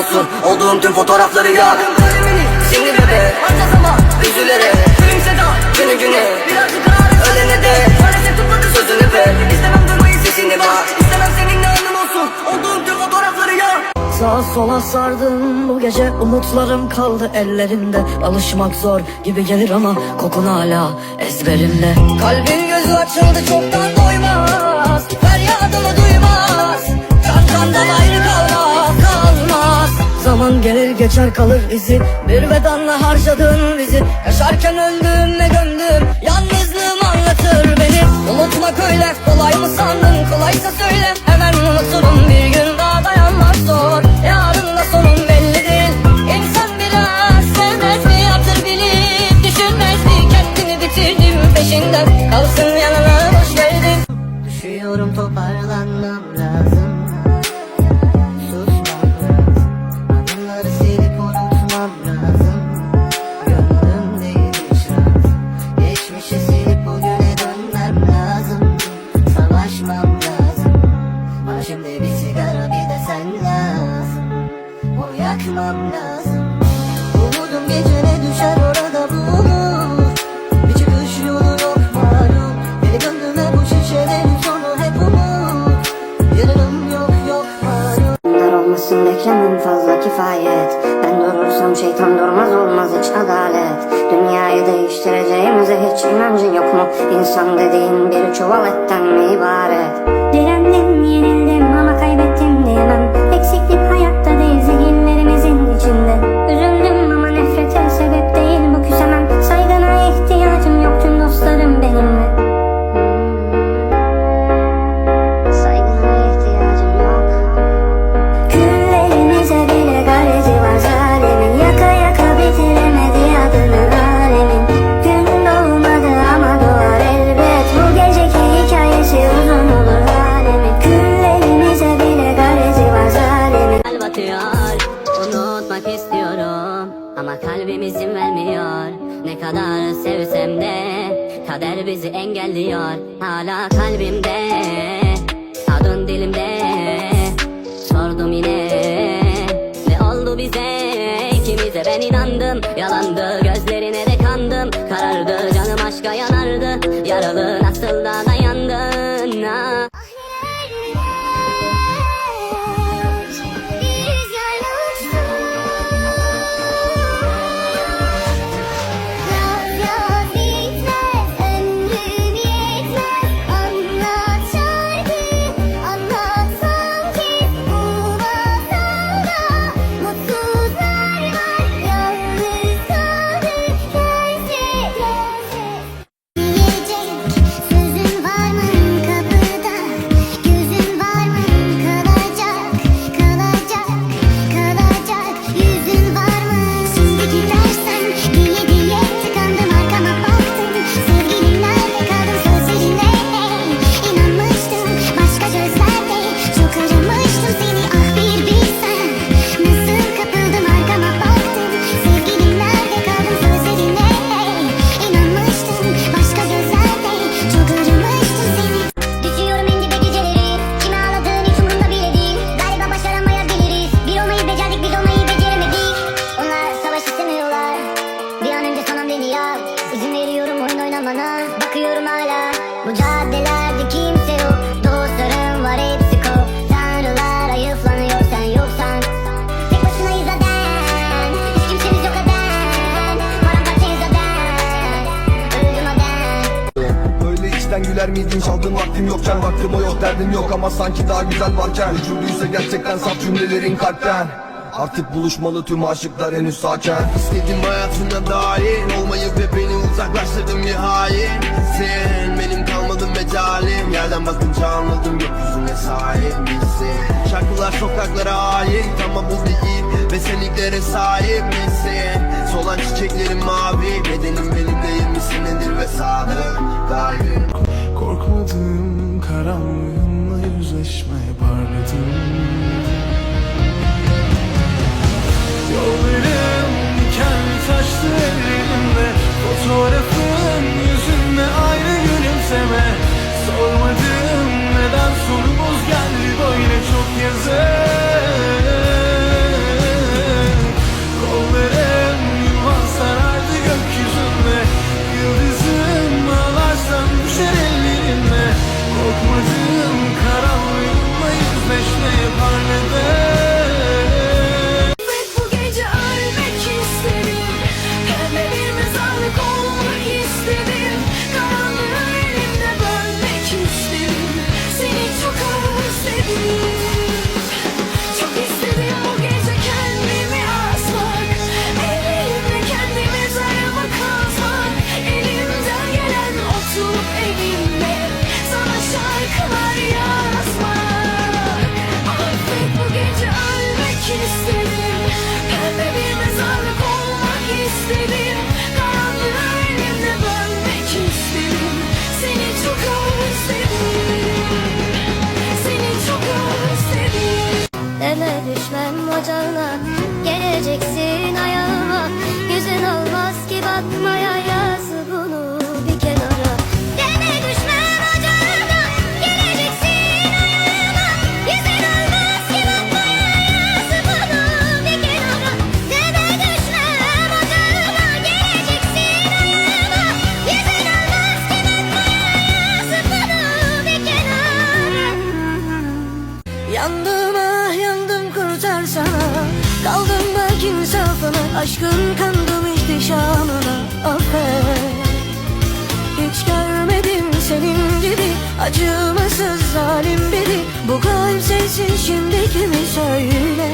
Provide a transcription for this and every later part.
olsun. Olduğum tüm fotoğrafları yak Şimdi bebe Harca zaman. Üzülerek Gülümse da Günü güne. Birazcık ağrı Ölene de. Maalesef tutmadı. Sözünü be İstemem duymayı sesini bas İstemem seninle anım olsun. Olduğum tüm fotoğrafları yak Sağa sola sardım. Bu gece umutlarım kaldı ellerinde. Alışmak zor gibi gelir ama kokun hala ezberimde. Kalbin gözü açıldı çoktan doymaz geçer kalır izi Bir vedanla harcadığın bizi. Yaşarken öldüğüm ve gömdüğüm Yalnızlığım anlatır beni. Unutmak öyle. Kolay mı sandın? Kolaysa söyle. Hemen unuturum Bir gün Ben durursam şeytan durmaz olmaz hiç adalet Dünyayı değiştireceğimize hiç inancın yok mu? İnsan dediğin bir çuval etten mi ibaret? Kalbim izin vermiyor. Ne kadar sevsem de Kader bizi engelliyor. Hala kalbimde Adın dilimde. Sordum yine Ne oldu bize? İkimize ben inandım. Yalandı gözlerine Güler miydin? Çaldığın vaktim yokken Vaktim o yok derdim yok. Ama sanki daha güzel varken Ucunduysa gerçekten saf cümlelerin kalpten. Artık buluşmalı tüm aşıklar henüz sakin. İstedim hayatına dahil Olmayı ve beni uzaklaştırdın bir hain. Sen benim kalmadın mecalim Yerden bakınca anladım gökyüzüne sahip misin? Şarkılar sokaklara ait ama bu değil Ve sen ilklere sahip misin? Solan çiçeklerin mavi Bedenim benim değil misin? Nedir ve sadık kalbim Korkmadığım karanlığımla yüzleşmeye parladım Acımasız zalim biri. Bu kalp sensin şimdi kimi söyle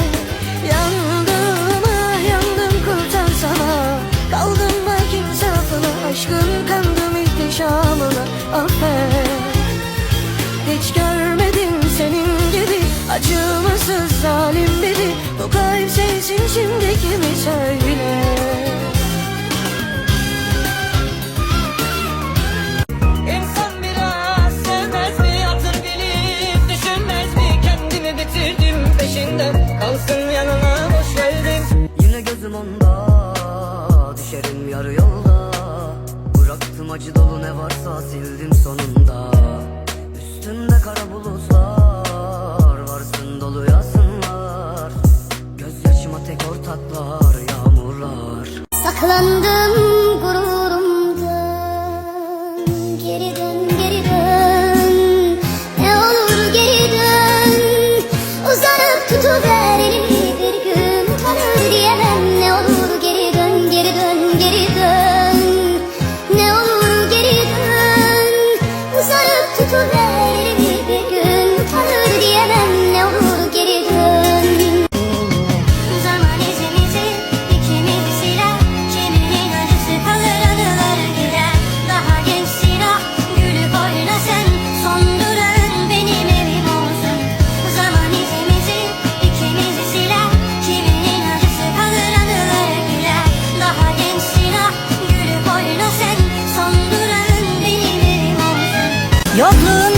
Yandım Yandığıma yandım kurtarsana Kaldım ben kimse afına Aşkın kandım ihtişamına Affet Hiç görmedim senin gibi. Acımasız zalim biri. Bu kalp sensin şimdi kimi söyle. Bastım yanına hoş geldin. Yine gözüm onda Düşerim yarı yolda. Bıraktım acı dolu ne varsa sildim sonunda. Üstümde kara bulut Yokluğun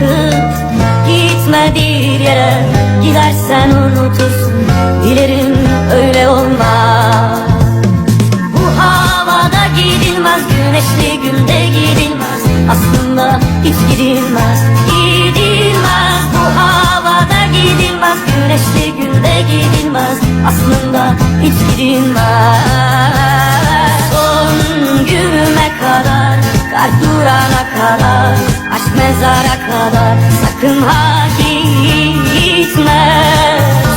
bırakıp Gitme bir yere. Gidersen unutursun Dilerim öyle olmaz. Bu havada gidilmez Güneşli günde gidilmez. Aslında hiç gidilmez Gidilmez. Bu havada gidilmez Güneşli günde gidilmez. Aslında hiç gidilmez. Kalp durana kadar Aşk mezara kadar. Sakın ha gitme.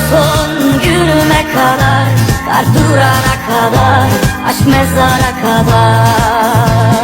Son günüme kadar Kalp durana kadar Aşk mezara kadar